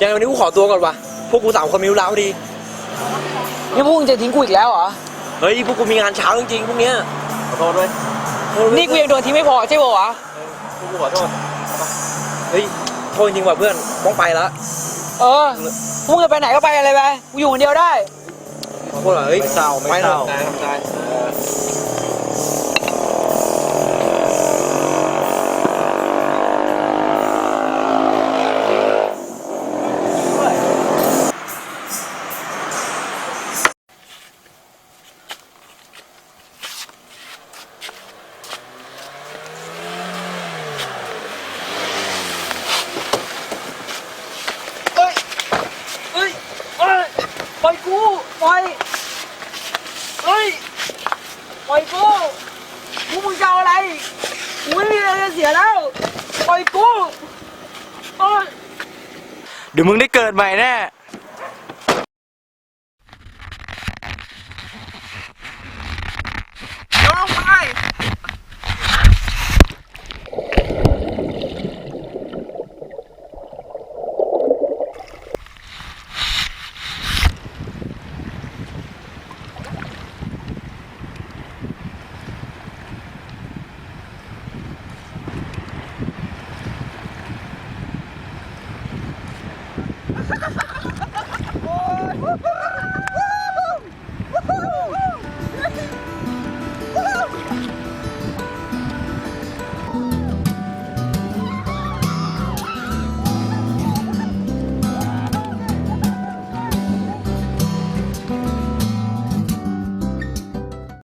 ยังไงวันนี้กูขอตัวก่อนว่ะพวกกูสามคนมีเวลาพอดี นี่พวกมึงจะทิ้งกูอีกแล้วเหรอ เฮ้ย พวกกูมีงานเช้าจริงๆพวกเนี้ย ขอโทษด้วยโทษด้วยนี่กูยังโดนทิ้งไม่พอใช่ป่าวะ พวกกูขอโทษ เฮ้ย โทษจริงๆว่ะเพื่อน ต้องไปละเออ พวกมึงจะไปไหนก็ไปกันเลยไป กูอยู่คนเดียวได้ ขอโทษว่ะเฮ้ยไม่เศร้าไม่ไปเศร้าถอะทำใจทำใจ เฮ้ย เฮ้ยเฮ้ยปล่อย กูปล่อยเฮ้ยปล่อยกูกูมึงจะเอาอะไรกูไม่มีอะไรจะเสียแล้วปล่อยกูเอ้ย เดี๋ยวมึงได้เกิดใหม่แน่